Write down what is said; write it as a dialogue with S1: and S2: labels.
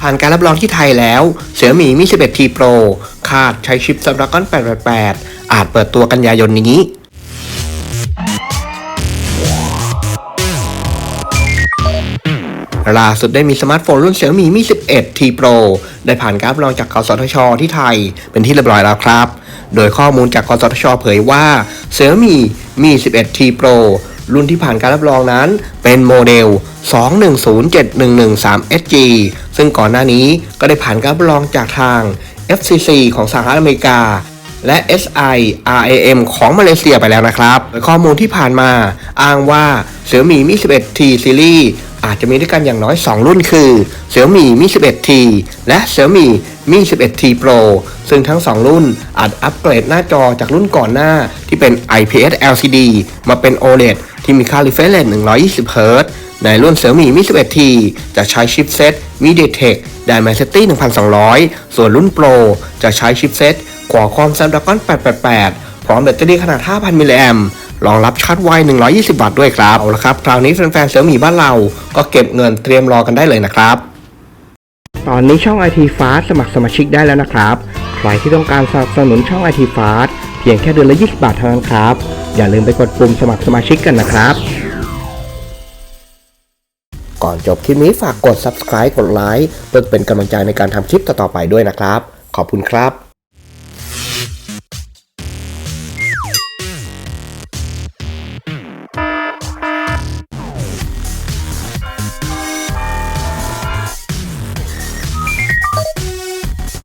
S1: ผ่านการรับรองที่ไทยแล้ว เสือหมีมี 11T Pro คาดใช้ชิป Snapdragon 888 อาจเปิดตัวกันยายนนี้ ล่าสุดได้มีสมาร์ทโฟนรุ่นเสี่ยมีมี 11T Pro ได้ผ่านการรับรองจากกสทช ที่ไทยเป็นที่เรียบร้อยแล้วครับ โดยข้อมูลจากกสทช เผยว่าเสี่ยมีมี 11T Pro รุ่นที่ผ่านการรับรองนั้น เป็นโมเดล 2107113SG ซึ่งก่อนหน้านี้ก็ได้ผ่านการรับรองจากทาง FCC ของสหรัฐอเมริกา และ SI RAM ของมาเลเซียไปแล้วนะครับ ข้อมูลที่ผ่านมาอ้างว่าเสือมี่มี 11T Series อาจจะมีด้วยกันอย่างน้อย 2 รุ่นคือ Xiaomi Mi 11T และ Xiaomi Mi 11T Pro ซึ่งทั้ง 2 รุ่นอาจอัปเกรดหน้าจอจากรุ่นก่อนหน้าที่เป็น IPS LCD มาเป็น OLED ที่มีค่า refresh rate 120 Hz ในรุ่น Xiaomi Mi 11T จะใช้ชิปเซ็ต MediaTek Dimensity 1200 ส่วนรุ่น Pro จะใช้ชิปเซ็ต Qualcomm Snapdragon 888 พร้อมแบตเตอรี่ขนาด 5,000 มิลลิแอม รองรับชาร์จไว 120 วัตต์ด้วยครับ เอาละครับ คราวนี้แฟนๆเสี่ยมี่บ้านเรา ก็เก็บเงินเตรียมรอกันได้เลยนะครับ ตอนนี้ช่อง IT Fast สมัครสมาชิกได้แล้วนะครับ ใครที่ต้องการสนับสนุนช่อง IT Fast เพียงแค่เดือนละ 20 บาทเท่านั้นครับ อย่าลืมไปกดปุ่มสมัครสมาชิกกันนะครับ ก่อนจบคลิปนี้ฝากกด subscribe กดไลค์เพื่อเป็นกำลังใจในการทำคลิปต่อๆไปด้วยนะครับ ขอบคุณครับ